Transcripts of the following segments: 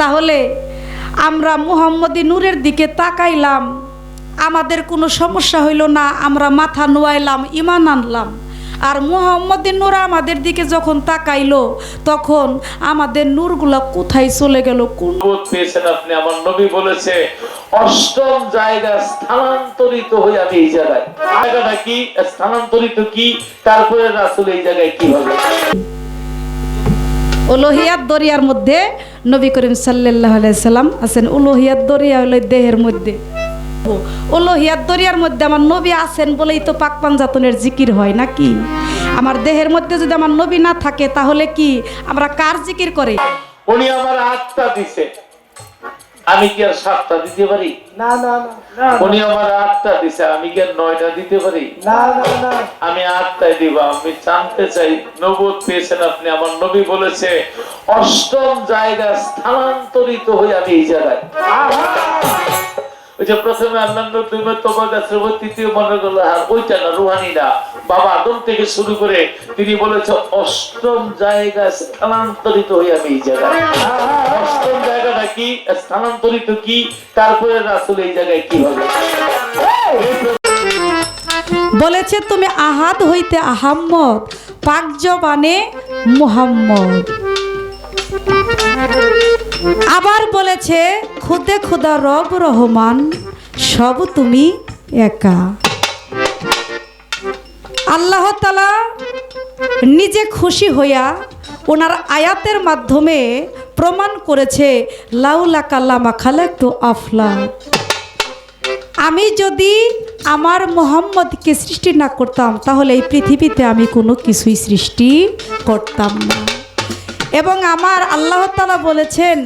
তাহলে আমরা মুহাম্মদী নূরের দিকে তাকাইলাম। আমাদের কোনো সমস্যা হইল না, আমরা মাথা নোয়াইলাম ইমান আনলাম। আর মুহাম্মদী নূর আমাদের দিকে যখন তাকাইলো, তখন আমাদের নূরগুলা কোথায় চলে গেল? কোন পেয়েছেন আপনি, আমার নবী বলেছে, অষ্টম জায়গা স্থানান্তরিত হয়ে আমি এই জায়গায়। জায়গাটা কি? স্থানান্তরিত কি? তারপরে রাসুল এই জায়গায় কি হবে? উলোহিয়াত দরিয়ার মধ্যে নবী করিম সাল্লাহ সাল্লাম আছেন। উলোহিয়াত দরিয়া হলো দেহের মধ্যে। উলোহিয়াত দরিয়ার মধ্যে আমার নবী আছেন বলেই তো পাক পাঞ্জাতনের জিকির হয় নাকি? আমার দেহের মধ্যে যদি আমার নবী না থাকে তাহলে কি আমরা কার জিকির করে? উনি আমার আত্মা দিছে। আমি কি আর সাতটা দিতে পারি? না না না উনি আমার আটটা দিছে আমি কি আর নয়টা দিতে পারি? না না না। আমি আটটাই দিব আমি জানতে চাই নবুদ পেয়েছেন আপনি আমার নবী বলেছে অষ্টম জায়গা স্থানান্তরিত হয়ে আমি এই জায়গায়। তিনি বলেছে অষ্টম জায়গা স্থানান্তরিত হয়ে আমি এই জায়গায়। অষ্টম জায়গাটা কি? স্থানান্তরিত কি? তারপরে রাসুল এই জায়গায় কি হবে? বলেছে, তুমি আহাদ হইতে আহাম্মদ, পাক জবানে মুহাম্মদ। আবার বলেছে, খুদে খুদা রব রহমান, সব তুমি একা। আল্লাহ তালা নিজে খুশি হইয়া ওনার আয়াতের মাধ্যমে প্রমাণ করেছে, লাউলা কাল্লামা খালাক্তু আফলা। আমি যদি আমার মোহাম্মদকে সৃষ্টি না করতাম, তাহলে এই পৃথিবীতে আমি কোনো কিছুই সৃষ্টি করতাম না। এবং আমার আল্লাহ তালা বলেছেন,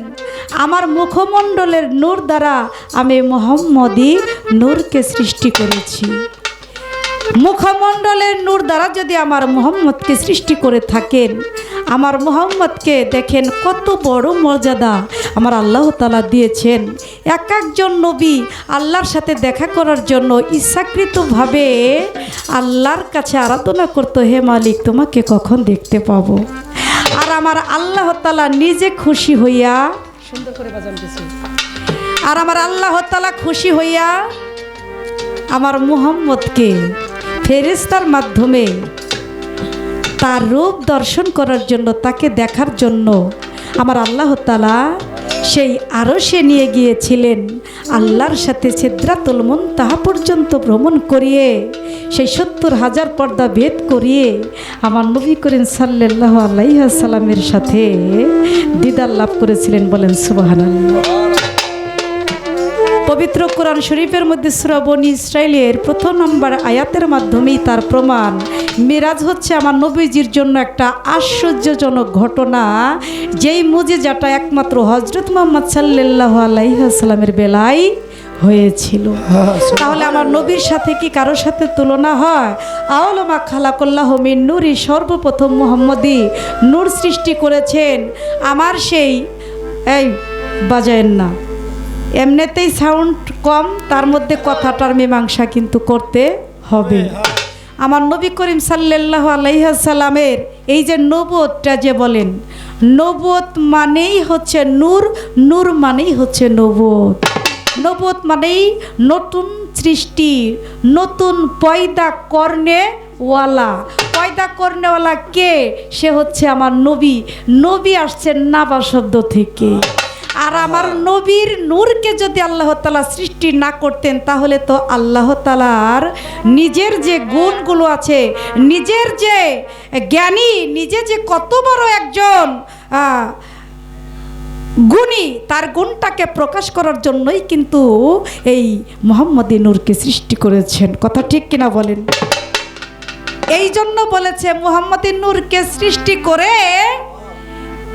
আমার মুখমণ্ডলের নূর দ্বারা আমি মোহাম্মদই নূরকে সৃষ্টি করেছি। মুখমণ্ডলের নূর দ্বারা যদি আমার মোহাম্মদকে সৃষ্টি করে থাকেন, আমার মোহাম্মদকে দেখেন কত বড় মর্যাদা আমার আল্লাহ তালা দিয়েছেন। এক একজন নবী আল্লাহর সাথে দেখা করার জন্য ইচ্ছাকৃতভাবে আল্লাহর কাছে আরাধনা করতো, হে মালিক, তোমাকে কখন দেখতে পাবো? আর আমার আল্লাহ তালা নিজে খুশি হইয়া সুন্দর করে বাজান কিছু আর আমার আল্লাহ তালা খুশি হইয়া আমার মুহাম্মদকে ফেরিস্তার মাধ্যমে তার রূপ দর্শন করার জন্য তাকে দেখার জন্য আমার আল্লাহ তালা সেই আরও সে নিয়ে গিয়েছিলেন। আল্লাহর সাথে ছিদ্রাতুল মন তাহা পর্যন্ত ভ্রমণ করিয়ে, সেই সত্তর হাজার পর্দা ভেদ করিয়ে আমার নবী করিম সাল্লাহ আল্লাহ সাল্লামের সাথে দিদার লাভ করেছিলেন বলেন সুবাহান পবিত্র কোরআন শরীফের মধ্যে শ্রবণী ইসরায়েলের প্রথম নম্বর আয়াতের মাধ্যমেই তার প্রমাণ। মিরাজ হচ্ছে আমার নবীজির জন্য একটা আশ্চর্যজনক ঘটনা যেই মুজিজাটা একমাত্র হজরত মোহাম্মদ সাল্লাহ আলাইসাল্লামের বেলায় হয়েছিল। তাহলে আমার নবীর সাথে কি কারোর সাথে তুলনা হয়? আওলমা খালাকুল্লাহ মিন নুরি সর্বপ্রথম মোহাম্মদী নূর সৃষ্টি করেছেন। আমার সেই এই বাজায়েন না। এমনিতেই সাউন্ড কম তার মধ্যে কথাটার মীমাংসা কিন্তু করতে হবে। আমার নবী করিম সাল্লাহ আলাইসাল্লামের এই যে নবতটা যে বলেন নবত মানেই হচ্ছে নূর নূর মানেই হচ্ছে নবত নবত মানেই নতুন সৃষ্টি নতুন পয়দা কর্ণে ওয়ালা। পয়দা কর্ণেওয়ালা কে? সে হচ্ছে আমার নবী। নবী আসছেন নাবা শব্দ থেকে। আর আমার নবীর নূরকে যদি আল্লাহ তালা সৃষ্টি না করতেন তাহলে তো আল্লাহ তালার নিজের যে গুণগুলো আছে নিজের যে জ্ঞানী নিজে যে কত বড় একজন গুণী তার গুণটাকে প্রকাশ করার জন্যই কিন্তু এই মোহাম্মদী নূরকে সৃষ্টি করেছেন। কথা ঠিক কিনা বলেন? এই জন্য বলেছে মোহাম্মদী নূরকে সৃষ্টি করে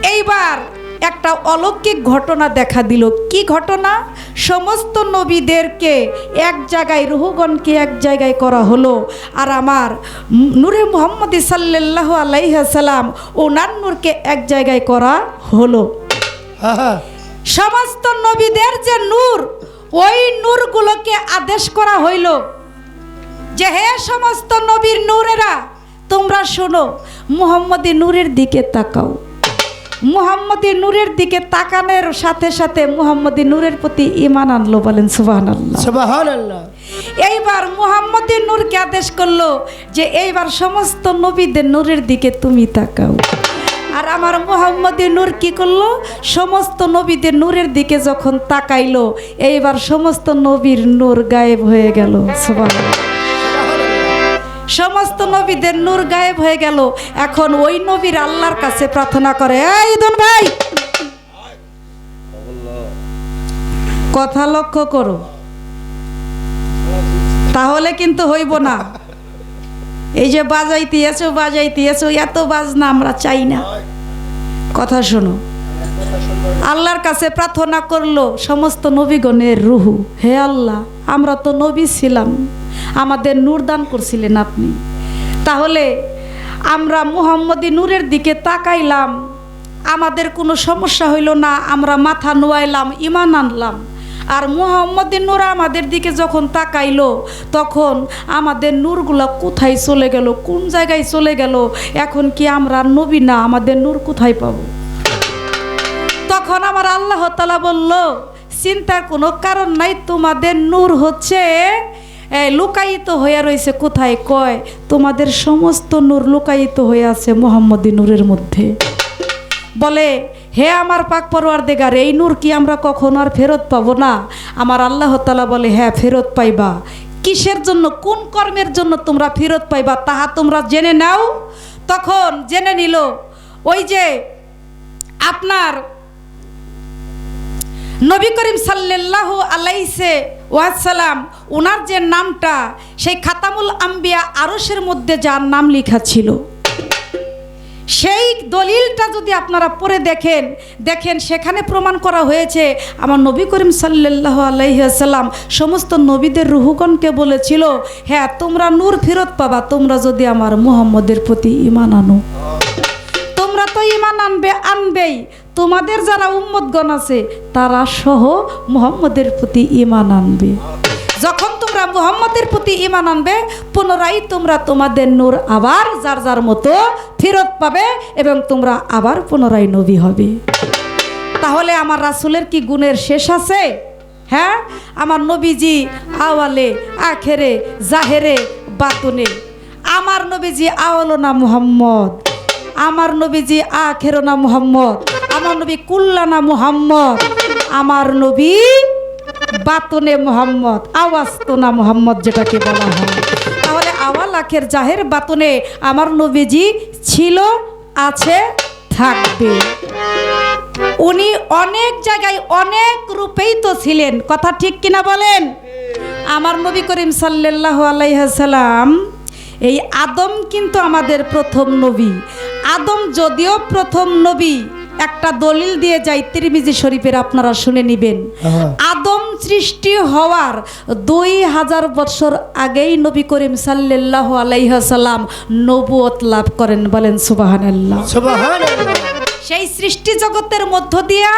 এইবার একটা অলৌকিক ঘটনা দেখা দিল। কি ঘটনা? সমস্ত নবীদেরকে এক জায়গায় রুহুগণকে এক জায়গায় করা হলো। আর আমার নূরে মোহাম্মদ সাল্লাহ আলাইহাসাল্লাম ওনার নূরকে এক জায়গায় করা হলো। সমস্ত নবীদের যে নূর ওই নূরগুলোকে আদেশ করা হইল যে হে সমস্ত নবীর নূরেরা তোমরা শোনো মুহাম্মদী নূরের দিকে তাকাও। মুহাম্মদী নূরের দিকে তাকানোর সাথে সাথে মুহাম্মদী নূরের প্রতি ইমান আনলো বলেন সুবাহ সুবহানাল্লাহ। এইবার মুহাম্মদী নূরকে আদেশ করল যে এইবার সমস্ত নবীদের নূরের দিকে তুমি তাকাও। আর আমার মুহাম্মদী নূর কি করল? সমস্ত নবীদের নূরের দিকে যখন তাকাইলো এইবার সমস্ত নবীর নূর গায়েব হয়ে গেল সুবহানাল্লাহ। সমস্ত নবীদের নূর গায়েব হয়ে গেল। এখন ওই নবীর আল্লাহর কাছে প্রার্থনা করে ভাই, কথা লক্ষ্য করো। তাহলে কিন্তু হইব না। এই যে বাজাইতে এসো বাজাইতে এসো এত বাজনা আমরা চাই না। কথা শোনো। আল্লাহর কাছে প্রার্থনা করল, সমস্ত নবীগণের রুহু, হে আল্লাহ, আমরা তো নবী ছিলাম, আমাদের নূর দান করছিলেন আপনি। তাহলে আমরা মুহাম্মদী নূরের দিকে তাকাইলাম, আমাদের কোনো সমস্যা হইল না, আমরা মাথা নোয়াইলাম ইমান আনলাম। আর মুহাম্মদের নূর আমাদের দিকে যখন তাকাইলো, তখন আমাদের নূরগুলা কোথায় চলে গেল, কোন জায়গায় চলে গেল, এখন কি আমরা নবী না, আমাদের নূর কোথায় পাবো? তখন আমার আল্লাহ তালা বলল, চিন্তার কোনো কারণ নাই, তোমাদের নূর হচ্ছে লুকায়িত হয়ে রয়েছে কোথায়? কয়, তোমাদের সমস্ত নূর লুকায়িত হয়ে আছে মোহাম্মদী নূরের মধ্যে। বলে, হে আমার পাক পরোয়ার দেগার এই নূর কি আমরা কখনো আর ফেরত পাবো না? আমার আল্লাহ তালা বলে হ্যাঁ ফেরত পাইবা। কিসের জন্য, কোন কর্মের জন্য তোমরা ফেরত পাইবা, তাহা তোমরা জেনে নাও? তখন জেনে নিল, ওই যে আপনার নবী করিম সাল্লাল্লাহু আলাইসে ওয়াসালাম ওনার যে নামটা, সেই খাতামুল আম্বিয়া আরসের মধ্যে যার নাম লেখা ছিল। সেই দলিলটা যদি আপনারা পড়ে দেখেন দেখেন সেখানে প্রমাণ করা হয়েছে, আমার নবী করিম সাল্লাহ আলাইসাল্লাম সমস্ত নবীদের রুহুগণকে বলেছিল হ্যাঁ তোমরা নূর ফেরত পাবা, তোমরা যদি আমার মুহাম্মদের প্রতি ইমান আনো। তোমরা তো ইমান আনবে, আনবেই। তোমাদের যারা উম্মতগণ আছে, তারা সহ মুহাম্মদের প্রতি ইমান আনবে। যখন তোমরা মুহাম্মদের প্রতি ইমান আনবে, পুনরায় তোমরা তোমাদের নূর আবার যার যার মতো ফেরত পাবে এবং তোমরা আবার পুনরায় নবী হবে। তাহলে আমার রাসুলের কি গুণের শেষ আছে? হ্যাঁ? আমার নবীজি আওয়ালে, আখেরে, জাহেরে, বাতুনে। আমার নবীজি আওয়ালো না মুহাম্মদ। আমার নবীজি আখেরো না মুহাম্মদ। আমার নবী কুল্লানা মুহাম্মদ, আমার নবী বাতনে মোহাম্মদ, আওয়াজ তো না মোহাম্মদ যেটাকে বলা হয়। তাহলে আওয়াল আখের জাহের বাতনে আমার নবীজি ছিল, আছে, থাকবে। উনি অনেক জায়গায় অনেক রূপেই তো ছিলেন। কথা ঠিক কিনা বলেন? আমার নবী করিম সাল্লাহ আলাইহাসাল্লাম এই আদম কিন্তু আমাদের প্রথম নবী। আদম যদিও প্রথম নবী একটা দলিল দিয়ে যাই তিরমিজি শরীফের আপনারা শুনে নিবেন। আদম সৃষ্টি হওয়ার দুই হাজার বছর আগেই নবী করিম সাল্লাহ আলাইহাসাল্লাম নবুয়ত লাভ করেন বলেন সুবহানাল্লাহ। সেই সৃষ্টি জগতের মধ্য দিয়া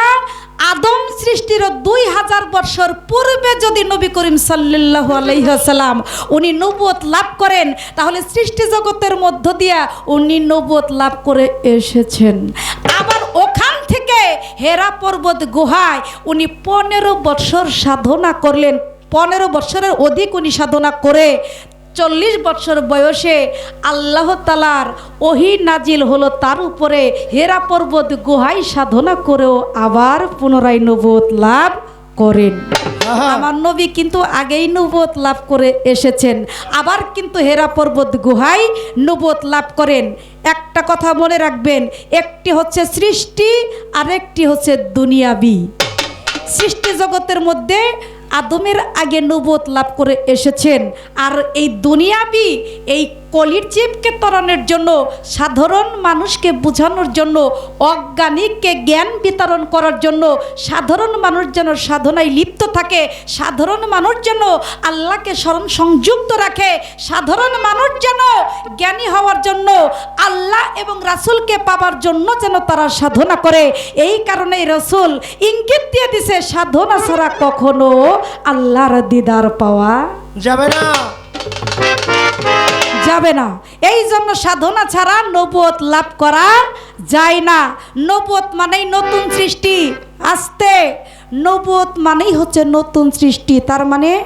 আদম সৃষ্টির দুই হাজার বছর পূর্বে যদি নবী করিম সাল্লাহ আলাইসাল্লাম উনি নবুয়ত লাভ করেন, তাহলে সৃষ্টি জগতের মধ্য দিয়া উনি নবুয়ত লাভ করে এসেছেন। আবার ওখান থেকে হেরা পর্বত গুহায় উনি পনেরো বছর সাধনা করলেন, পনেরো বছরের অধিক উনি সাধনা করে চল্লিশ বছর বয়সে আল্লাহ তালার ওহি নাজিল হলো তার উপরে। হেরা পর্বত গুহাই সাধনা করেও আবার পুনরায় নবত লাভ করেন। আমার নবী কিন্তু আগেই নবত লাভ করে এসেছেন। আবার কিন্তু হেরা পর্বত গুহাই নবত লাভ করেন। একটা কথা মনে রাখবেন একটি হচ্ছে সৃষ্টি আর একটি হচ্ছে দুনিয়াবি। সৃষ্টি জগতের মধ্যে আদমের আগে নবত লাভ করে এসেছেন। আর এই দুনিয়াবি এই কলির জীবকে তরণের জন্য, সাধারণ মানুষকে বোঝানোর জন্য, অজ্ঞানীকে জ্ঞান বিতরণ করার জন্য, সাধারণ মানুষ যেন সাধনায় লিপ্ত থাকে, সাধারণ মানুষ যেন আল্লাহকে স্মরণ সংযুক্ত রাখে, সাধারণ মানুষ যেন জ্ঞানী হওয়ার জন্য, আল্লাহ এবং রাসূলকে পাবার জন্য যেন তারা সাধনা করে। এই কারণেই রসুল ইঙ্গিত দিয়ে দিছে, সাধনা ছাড়া কখনো আল্লাহর দিদার পাওয়া যাবে না। যাবে না। এই জন্য সাধনা ছাড়া নবুয়ত লাভ করা যায় না। নবুয়ত মানেই নতুন সৃষ্টি। আসতে। নবুয়ত মানেই হচ্ছে নতুন সৃষ্টি। তার মানে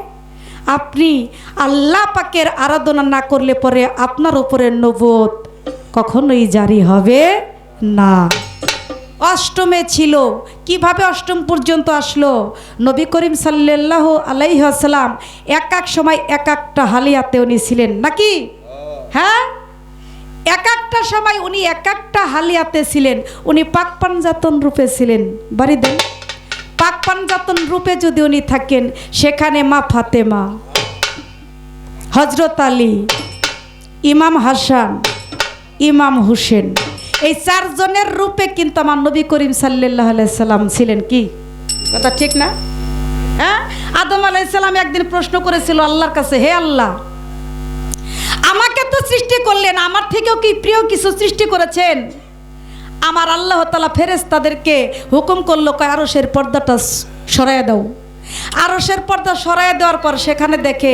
আপনি আল্লাহ পাকের আরাধনা না করলে পরে আপনার উপরে নবুয়ত কখনোই জারি হবে না। অষ্টমে ছিল। কীভাবে অষ্টম পর্যন্ত আসলো? নবী করিম সাল্লাহ আলাইহাসাল্লাম এক এক সময় এক একটা হালিয়াতে উনি ছিলেন। নাকি? হ্যাঁ? এক একটা সময় উনি এক একটা হালিয়াতে ছিলেন। উনি পাক পাঞ্জাতন রূপে ছিলেন। বাড়ি দেন। পাক পাঞ্জাতন রূপে যদি উনি থাকেন, সেখানে মা ফাতেমা হজরত আলী, ইমাম হাসান, ইমাম হুসেন। এই চারজনের রূপে কিন্তু আমার নবী করিম সাল্লাহ সাল্লাম ছিলেন কি? কথা ঠিক না? হ্যাঁ? আদম আলাইসাল্লাম একদিন প্রশ্ন করেছিল, আল্লাহর কাছে হে আল্লাহ আমাকে তো সৃষ্টি করলেন, আমার থেকেও কি প্রিয় কিছু সৃষ্টি করেছেন? আমার আল্লাহ তালা ফেরেস তাদেরকে হুকুম করল, কয় আরসের পর্দাটা সরাইয়া দাও। আরসের পর্দা সরাইয়া দেওয়ার পর সেখানে দেখে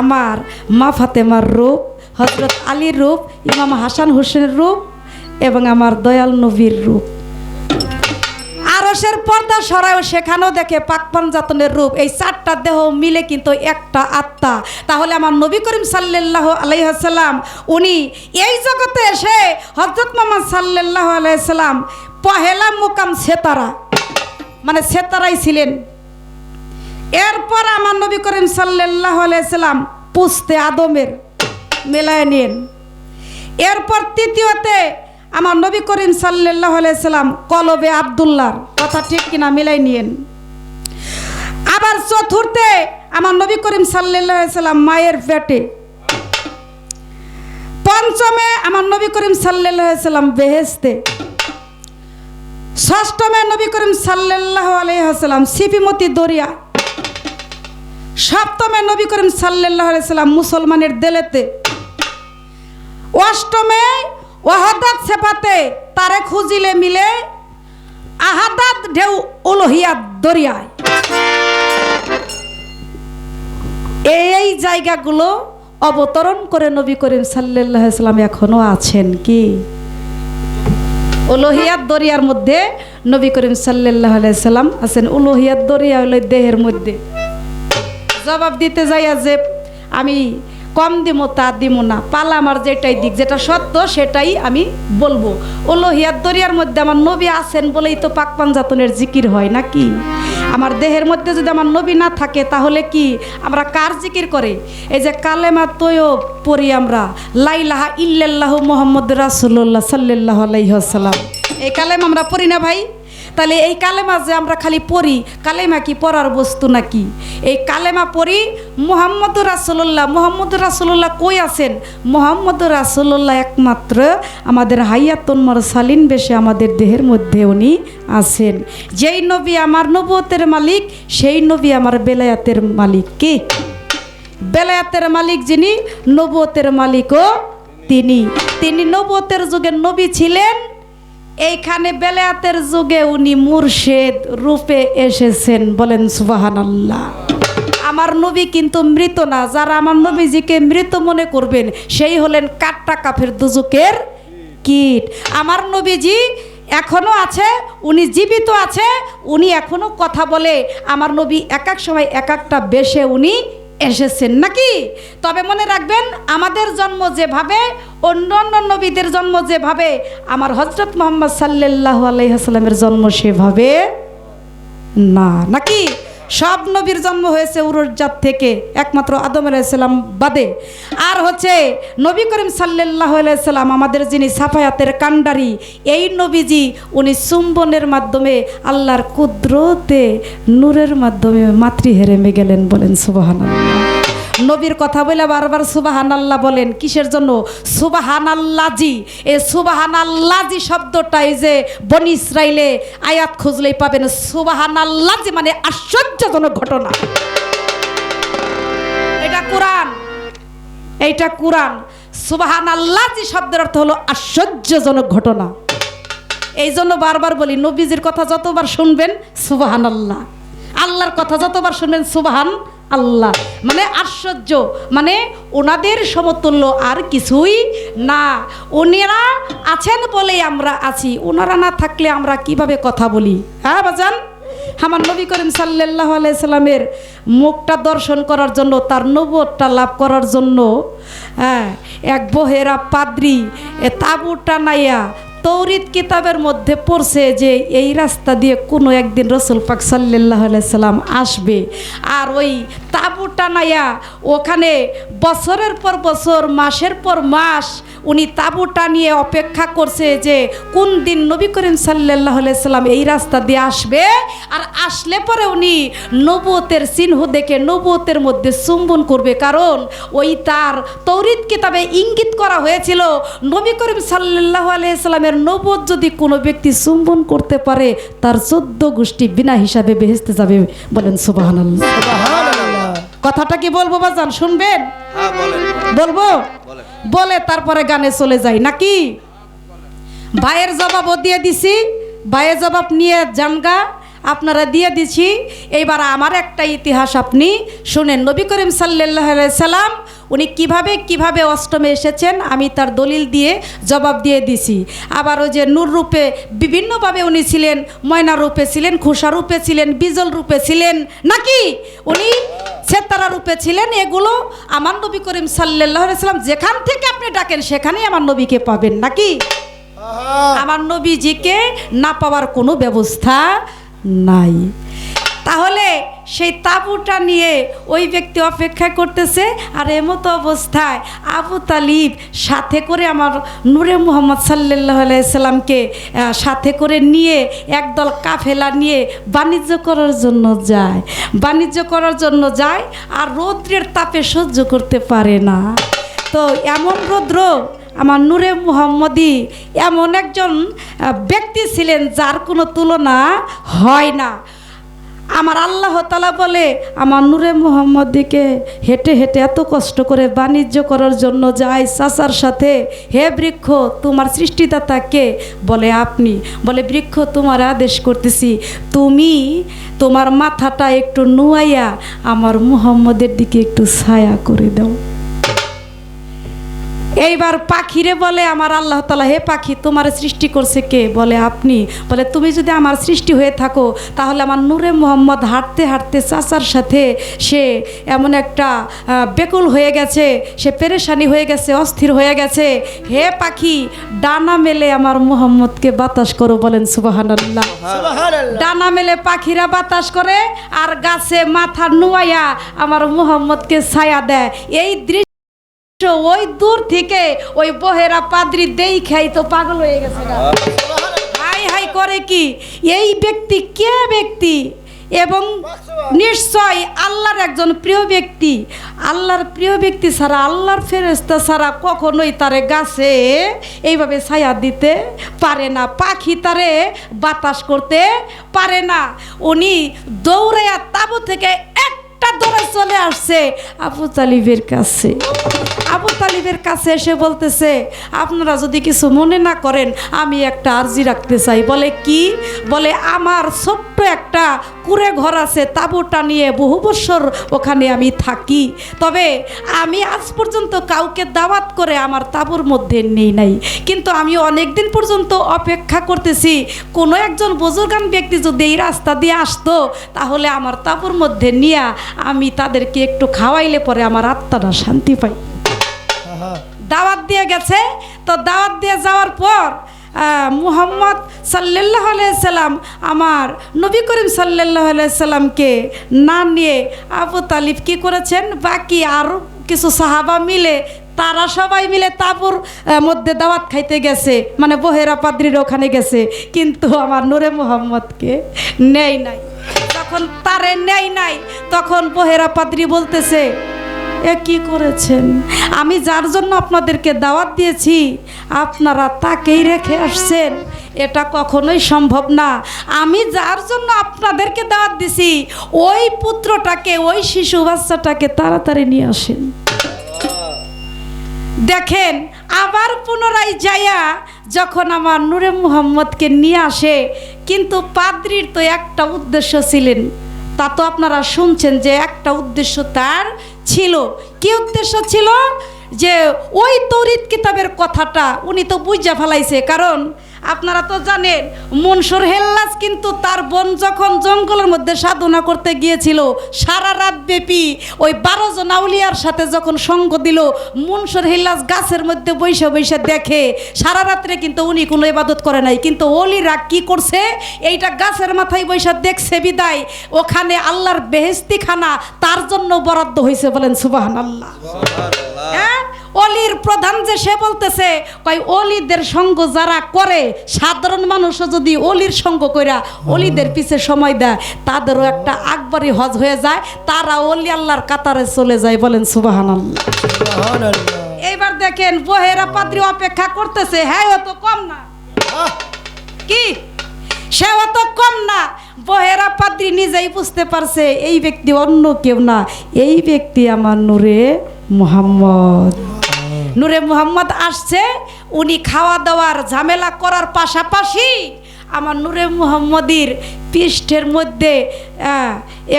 আমার মা ফাতেমার রূপ হজরত আলীর রূপ, ইমাম হাসান হোসেনের রূপ এবং আমার দয়াল নবীর রূপ। আরসের পর্দা সরায় সেখানেও দেখে পাকপান জাতনের রূপ। এই চারটা দেহ মিলে কিন্তু একটা আত্মা। তাহলে আমার নবী করিম সাল্লাহ আলাইসাল্লাম উনি এই জগতে এসে হজরত মোহাম্মদ সাল্লাহ আলাইসাল্লাম পহেলা মোকাম সেতারা মানে সেতারাই ছিলেন। এরপর আমার নবী করিম সাল্লাহ আলাইসাল্লাম পুষতে আদমের মেলায় নিন। এরপর তৃতীয়তে আমার নবী করিম সাল্লাহ সাল্লাম কলবে আবদুল্লার কথা ঠিক কিনা মিলাই নিয়েন। আবার চতুর্থে আমার নবী করিম সাল্লাহ সাল্লাম মায়ের পেটে। পঞ্চমে আমার নবী করিম সাল্লাহ সাল্লাম বেহেস্তে ষষ্ঠমে নবী করিম সাল্লাহ আলহাম সিপিমতি দরিয়া। সপ্তমে নবী করিম সাল্লাহ সাল্লাম মুসলমানের দেলেতে। অষ্টমে ওয়াহাদাত সেপাতে তারে খুঁজিলে মিলে আহাদাত ঢেউ উলহিয়াত দরিয়ায়। এই জায়গাগুলো অবতরণ করে নবী করিম সাল্লাহ সাল্লাম এখনও আছেন কি? উলহিয়াত দরিয়ার মধ্যে নবী করিম সাল্লাহ সাল্লাম আছেন। উলহিয়াত দরিয়া হলো দেহের মধ্যে। জবাব দিতে যাইয়া যে আমি কম দিব তা দিব না। পালা আমার যেটাই দিক, যেটা সত্য সেটাই আমি বলব। ও লোহিয়ার দরিয়ার মধ্যে আমার নবী আছেন বলেই তো পাক পাঞ্জাতনের জিকির হয়, নাকি? আমার দেহের মধ্যে যদি আমার নবী না থাকে, তাহলে কি? আমরা কার জিকির করে? এই যে কালেমা তৈয় পড়ি আমরা লাইলাহা ইল্লাল্লাহু মোহাম্মদ রাসুল্লাহ সাল্লাহ আলাইসাল্লাম এই কালেম আমরা পড়ি না ভাই? তাহলে এই কালেমা যে আমরা খালি পড়ি, কালেমা কি পড়ার বস্তু নাকি? এই কালেমা পড়ি, মোহাম্মদ রাসুল্লাহ মোহাম্মদ রাসুল্লাহ কই আছেন? মোহাম্মদ রাসুল্লাহ একমাত্র আমাদের হাইয়াতন্মর সালিন বেশে আমাদের দেহের মধ্যে উনি আছেন। যেই নবী আমার নবতের মালিক, সেই নবী আমার বেলায়াতের মালিক কে? বেলায়াতের মালিক যিনি নবতের মালিকও তিনি। তিনি নবতের যুগের নবী ছিলেন এইখানে বেলায়াতের যুগে উনি মুর্শেদ রূপে এসেছেন। বলেন সুবাহান আল্লাহ আমার নবী কিন্তু মৃত না। যারা আমার নবীজিকে মৃত মনে করবেন, সেই হলেন কাট্টা কাফের দুজুকের কীট। আমার নবীজি এখনও আছে, উনি জীবিত আছে, উনি এখনও কথা বলে। আমার নবী এক এক সময় এক একটা বেশে উনি এসেছেন নাকি? তবে মনে রাখবেন, আমাদের জন্ম যেভাবে, অন্য অন্য নবীদের জন্ম যেভাবে, আমার হজরত মোহাম্মদ সাল্লাহ আলাইসাল্লামের জন্ম সেভাবে না। নাকি? সব নবীর জন্ম হয়েছে উরজাত থেকে, একমাত্র আদম আলাইসাল্লাম বাদে। আর হচ্ছে নবী করিম সাল্লাহ আলাইসাল্লাম আমাদের যিনি সাফায়াতের কাণ্ডারি, এই নবীজি উনি চুম্বনের মাধ্যমে আল্লাহর কুদ্রতে নূরের মাধ্যমে মাতৃ হেরেমে গেলেন বলেন সুবাহান নবীর কথা বলে বারবার সুবাহান আল্লাহ বলেন। কিসের জন্য? সুবাহান আল্লাজি এই সুবাহান আল্লাজি শব্দটাই যে বনি ইসরাইলে আয়াত খুঁজলেই পাবেন। সুবাহান আল্লাজি মানে আশ্চর্যজনক ঘটনা। এটা কোরআন। এইটা কোরআন। সুবাহান আল্লাজি শব্দের অর্থ হলো আশ্চর্যজনক ঘটনা। এই জন্য বারবার বলি, নবীজির কথা যতবার শুনবেন সুবাহান আল্লাহ আল্লাহর কথা যতবার শুনবেন সুবাহান আল্লাহ। মানে আশ্চর্য। মানে ওনাদের সমতুল্য আর কিছুই না। ওনারা আছেন বলেই আমরা আছি। ওনারা না থাকলে আমরা কীভাবে কথা বলি? হ্যাঁ বাজান? আমার নবী করিম সাল্লাহ আলাইসাল্লামের মুখটা দর্শন করার জন্য, তার নবরটা লাভ করার জন্য হ্যাঁ এক বহেরা পাদ্রি, এ তাবুটা নাইয়া তৌরিত কিতাবের মধ্যে পড়ছে যে এই রাস্তা দিয়ে কোনো একদিন রসুল পাক সাল্লাহ সাল্লাম আসবে। আর ওই তাবুটা নাইয়া ওখানে বছরের পর বছর, মাসের পর মাস উনি তাবুটা নিয়ে অপেক্ষা করছে যে কোন দিন নবী করিম সাল্লাহ সাল্লাম এই রাস্তা দিয়ে আসবে? আর আসলে পরে উনি নবতের চিহ্ন দেখে নবতের মধ্যে চুম্বন করবে। কারণ ওই তার তৌরিত কিতাবে ইঙ্গিত করা হয়েছিল, নবী করিম সাল্লাহ সাল্লামের নবত যদি কোনো ব্যক্তি চুম্বন করতে পারে, তার চোদ্দ গোষ্ঠী বিনা হিসাবে বেহেস্তে যাবে বলেন সুবহানাল্লাহ। কথাটা কি বলব বাজান শুনবেন? হ্যাঁ বলব? বলে তারপরে গানে চলে যাই নাকি? ভাইয়ের জবাবও দিয়ে দিছি ভাইয়ের জবাব নিয়ে জানগা আপনারা দিয়ে দিছি। এইবার আমার একটা ইতিহাস আপনি শুনেন। নবী করিম সাল্লাহ সাল্লাম উনি কীভাবে কীভাবে অষ্টমে এসেছেন আমি তার দলিল দিয়ে জবাব দিয়ে দিছি। আবার ওই যে নূর রূপে বিভিন্নভাবে উনি ছিলেন ময়না রূপে ছিলেন খুশা রূপে ছিলেন বিজল রূপে ছিলেন নাকি? উনি সেতারা রূপে ছিলেন এগুলো আমার নবী করিম সাল্লাহ সাল্লাম যেখান থেকে আপনি ডাকেন সেখানেই আমার নবীকে পাবেন নাকি? আমার নবীজিকে না পাওয়ার কোনো ব্যবস্থা নাই। তাহলে সেই তাঁবুটা নিয়ে ওই ব্যক্তি অপেক্ষা করতেছে আর এমতো অবস্থায় আবু তালিব সাথে করে আমার নূরে মোহাম্মদ সাল্লাহ আলাইসাল্লামকে সাথে করে নিয়ে একদল কাফেলা নিয়ে বাণিজ্য করার জন্য যায়। বাণিজ্য করার জন্য যায় আর রৌদ্রের তাপে সহ্য করতে পারে না। তো এমন রৌদ্র আমার নূরে মুহাম্মদি এমন একজন ব্যক্তি ছিলেন যার কোনো তুলনা হয় না। আমার আল্লাহ তালা বলে, আমার নূরে মোহাম্মদিকে হেঁটে হেঁটে এত কষ্ট করে বাণিজ্য করার জন্য যায় চাচার সাথে। হে বৃক্ষ, তোমার সৃষ্টিদাতাকে বলে, আপনি। বলে, বৃক্ষ, তোমার আদেশ করতেছি। তুমি তোমার মাথাটা একটু নুয়াইয়া আমার মুহাম্মদের দিকে একটু ছায়া করে দাও। এইবার পাখিরে বলে আমার আল্লাহ তালা হে পাখি তোমার সৃষ্টি করছে কে? বলে আপনি। বলে তুমি যদি আমার সৃষ্টি হয়ে থাকো তাহলে আমার নূরে মোহাম্মদ হাঁটতে হাঁটতে চাচার সাথে সে এমন একটা বেকুল হয়ে গেছে সে পেরেশানি হয়ে গেছে অস্থির হয়ে গেছে। হে পাখি ডানা মেলে আমার মোহাম্মদকে বাতাস করো বলেন সুবাহান্লাহ ডানা মেলে পাখিরা বাতাস করে আর গাছে মাথা নুয়াইয়া আমার মোহাম্মদকে ছায়া দেয়। এই দৃশ্য ওই দূর থেকে ওই বহেরা পাদ্রি দেই খাই তো পাগল হয়ে গেছে হাই হাই করে কি? এই ব্যক্তি কে ব্যক্তি? এবং নিশ্চয় আল্লাহর একজন প্রিয় ব্যক্তি। আল্লাহর প্রিয় ব্যক্তি ছাড়া, আল্লাহর ফেরেস্তা ছাড়া কখনোই তারে গাছে এইভাবে ছায়া দিতে পারে না। পাখি তারে বাতাস করতে পারে না। উনি দৌড়াইয়া তাবু থেকে একটা দৌড়ে চলে আসছে আবু তালিবের কাছে। আবু তালিবের কাছে এসে বলতেছে, আপনারা যদি কিছু মনে না করেন, আমি একটা আর্জি রাখতে চাই। বলে কি? বলে, আমার ছোট্ট একটা কুড়ে ঘর আছে, তাঁবুটা নিয়ে বহু বছর ওখানে আমি থাকি। তবে আমি আজ পর্যন্ত কাউকে দাওয়াত করে আমার তাঁবুর মধ্যে নেই নাই। কিন্তু আমি অনেক দিন পর্যন্ত অপেক্ষা করতেছি, কোনো একজন বুজুর্গান ব্যক্তি যদি এই রাস্তা দিয়ে আসতো, তাহলে আমার তাঁবুর মধ্যে নিয়ে আমি তাদেরকে একটু খাওয়াইলে পরে আমার আত্মাটা শান্তি পাই। দাওয়াত দিয়ে গেছে তো দাওয়াত দিয়ে যাওয়ার পর মুহাম্মদ সাল্লাহ সাল্লাম আমার নবী করিম সাল্লাহ সাল্লামকে না নিয়ে আবু তালিব কি করেছেন? বাকি আরও কিছু সাহাবা মিলে তারা সবাই মিলে তাপুর মধ্যে দাওয়াত খাইতে গেছে মানে বহেরা পাদ্রির ওখানে গেছে কিন্তু আমার নূরে মোহাম্মদকে নেই নাই। যখন তারে নেই নাই, তখন বহেরা পাদ্রি বলতেছে, এ কি করেছেন? আমি যার জন্য আপনাদেরকে দাওয়াত দিয়েছি, আপনারা তাকেই রেখে আসছেন। এটা কখনোই সম্ভব না। আমি যার জন্য আপনাদেরকে দাওয়াত দিছি, ওই পুত্রটাকে, ওই শিশু বাচ্চাটাকে তাড়াতাড়ি নিয়ে আসেন। দেখেন, আবার পুনরায় যাইয়া যখন আমার নূরে মুহাম্মদকে নিয়ে আসে, কিন্তু পাদ্রির তো একটা উদ্দেশ্য ছিলেন। তা তো আপনারা শুনছেন যে একটা উদ্দেশ্য তার ছিল। কি উদ্দেশ্য ছিল? যে ওই তৌরিত কিতাবের কথাটা উনি তো বুঝা ফেলাইছে। কারণ আপনারা তো জানেন মনসুর হেল্লাস কিন্তু তার বোন যখন জঙ্গলের মধ্যে সাধনা করতে গিয়েছিল সারা রাত ব্যাপী ওই বারো জন আউলিয়ার সাথে যখন সঙ্গ দিল মনসুর হেল্লাস গাছের মধ্যে বৈশা বৈশা দেখে সারা রাত্রে কিন্তু উনি কোনো ইবাদত করে নাই। কিন্তু অলিরা কি করছে? এইটা গাছের মাথায় বৈশা দেখছে বিদায়। ওখানে আল্লাহর বেহেস্তি খানা তার জন্য বরাদ্দ হয়েছে বলেন সুবাহান আল্লাহ হ্যাঁ? অলির প্রধান যে সে বলতেছে কয় অলিদের সঙ্গ যারা করে সাধারণ মানুষও যদি অলির সঙ্গ কইরা অলিদের পিছে সময় দেয় তাদেরও একটা আকবরী হজ হয়ে যায় তারা অলি আল্লাহর কাতারে চলে যায় বলেন সুবাহান এইবার দেখেন বহেরা পাদ্রি অপেক্ষা করতেছে হ্যাঁ তো কম না। কি? সে অত কম না। বহেরা পাদ্রি নিজেই বুঝতে পারছে এই ব্যক্তি অন্য কেউ না। এই ব্যক্তি আমার নূরে মুহাম্মদ। নূরে মুহাম্মদ আসছে, উনি খাওয়া দাওয়ার ঝামেলা করার পাশাপাশি আমার নূরে মুহাম্মদির পৃষ্ঠের মধ্যে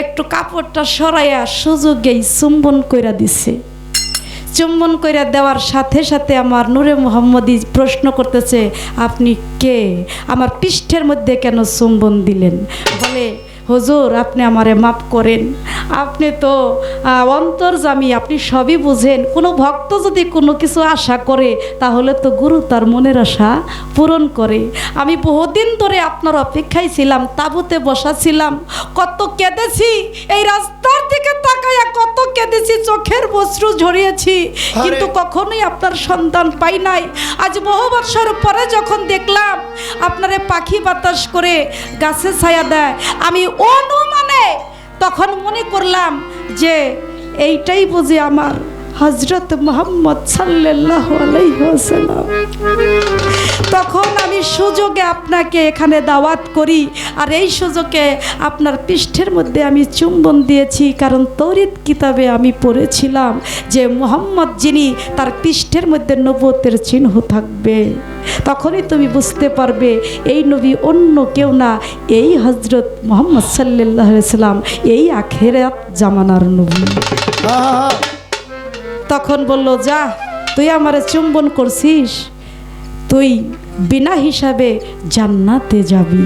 একটু কাপড়টা সরাইয়া সুযোগেই চুম্বন কইরা দিছে। চুম্বন কইরা দেওয়ার সাথে সাথে আমার নূরে মোহাম্মদী প্রশ্ন করতেছে, আপনি কে? আমার পৃষ্ঠের মধ্যে কেন চুম্বন দিলেন? বলে হুজুর আপনি আমারে মাফ করেন। আপনি তো অন্তর্জামী আপনি সবই বুঝেন। কোনো ভক্ত যদি কোনো কিছু আশা করে তাহলে তো গুরু তার মনের আশা পূরণ করে। আমি বহুদিন ধরে আপনার অপেক্ষায় ছিলাম তাবুতে বসা ছিলাম। কত কেঁদেছি এই রাস্তার দিকে তাকাইয়া কত কেঁদেছি চোখের বস্ত্র ঝরিয়েছি। কিন্তু কখনোই আপনার সন্তান পাই নাই। আজ বহু বছর পরে যখন দেখলাম আপনারে পাখি বাতাস করে গাছে ছায়া দেয় আমি অনুমানে তখন মনে করলাম যে এইটাই বুঝি আমার হজরত মোহাম্মদ সাল্লাহ আলাইসাল্লাম তখন আমি সুযোগে আপনাকে এখানে দাওয়াত করি আর এই সুযোগে আপনার পৃষ্ঠের মধ্যে আমি চুম্বন দিয়েছি, কারণ তরিত কিতাবে আমি পড়েছিলাম যে মোহাম্মদ যিনি তার পৃষ্ঠের মধ্যে নবতের চিহ্ন থাকবে। তখনই তুমি বুঝতে পারবে, এই নবী অন্য কেউ না। এই হজরত মোহাম্মদ সাল্লাহ সাল্লাম, এই আখেরাত জামানার নবী। তখন বলল, যা, তুই আমার চুম্বন করছিস? তুই বিনা হিসাবে জান্নাতে যাবি।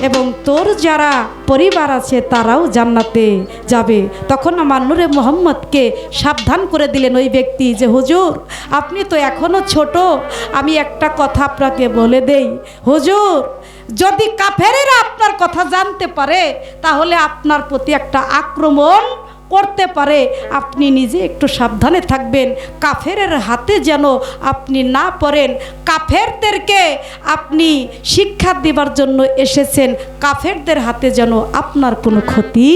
এবং তোর যারা পরিবার আছে তারাও জান্নাতে যাবে। তখন আমার নূরে মোহাম্মদকে সাবধান করে দিলেন ওই ব্যক্তি যে, হুজুর, আপনি তো এখনও ছোট, আমি একটা কথা আপনাকে বলে দেই। হুজুর, যদি কাফেরেরা আপনার কথা জানতে পারে, তাহলে আপনার প্রতি একটা আক্রমণ করতে পারে আপনি নিজে একটু সাবধানে থাকবেন। কাফেরের হাতে যেন আপনি না পড়েন। কাফেরদেরকে আপনি শিক্ষা দেবার জন্য এসেছেন। কাফেরদের হাতে যেন আপনার কোনো ক্ষতি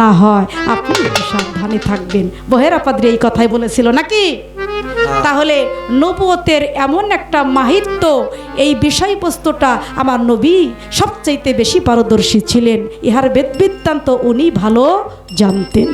না হয়। আপনি একটু সাবধানে থাকবেন। বহেরা পাদ্রি এই কথাই বলেছিল নাকি? তাহলে নবুয়তের এমন একটা মাহিত্য এই বিষয়বস্তুটা আমার নবী সবচাইতে বেশি পারদর্শী ছিলেন। ইহার বেদ বৃত্তান্ত উনি ভালো জানতেন।